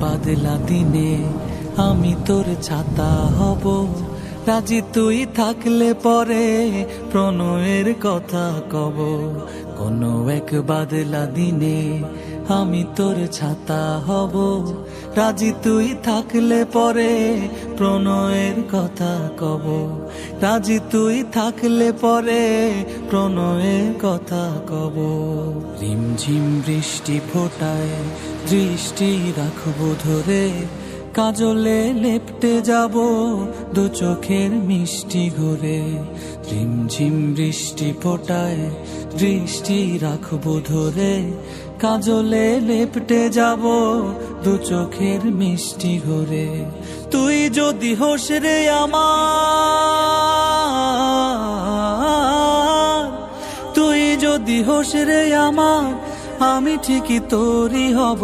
বাদলা দিনে আমি তোর ছাতা হব। রাজি তুই থাকলে পরে প্রণয়ের কথা কব। কোনো এক বাদলা দিনে আমি তোর ছাতা হব। রাজি তুই থাকলে পরে প্রণয়ের কথা কব। রাজি তুই থাকলে পরে প্রণয়ের কথা কব। রিমঝিম বৃষ্টি ফোটায়, দৃষ্টি রাখব ধরে। কাজলে লেপটে যাব দু চোখের মিষ্টি ঘুরে। রিমঝিম বৃষ্টি ফোটায়, দৃষ্টি রাখব ধরে। কাজলে লেপটে যাব দু চোখের মিষ্টি ঘরে। তুই যদি হোস রে আমার, তুই যদি হোস রে আমার, আমি ঠিকই তোরই হব।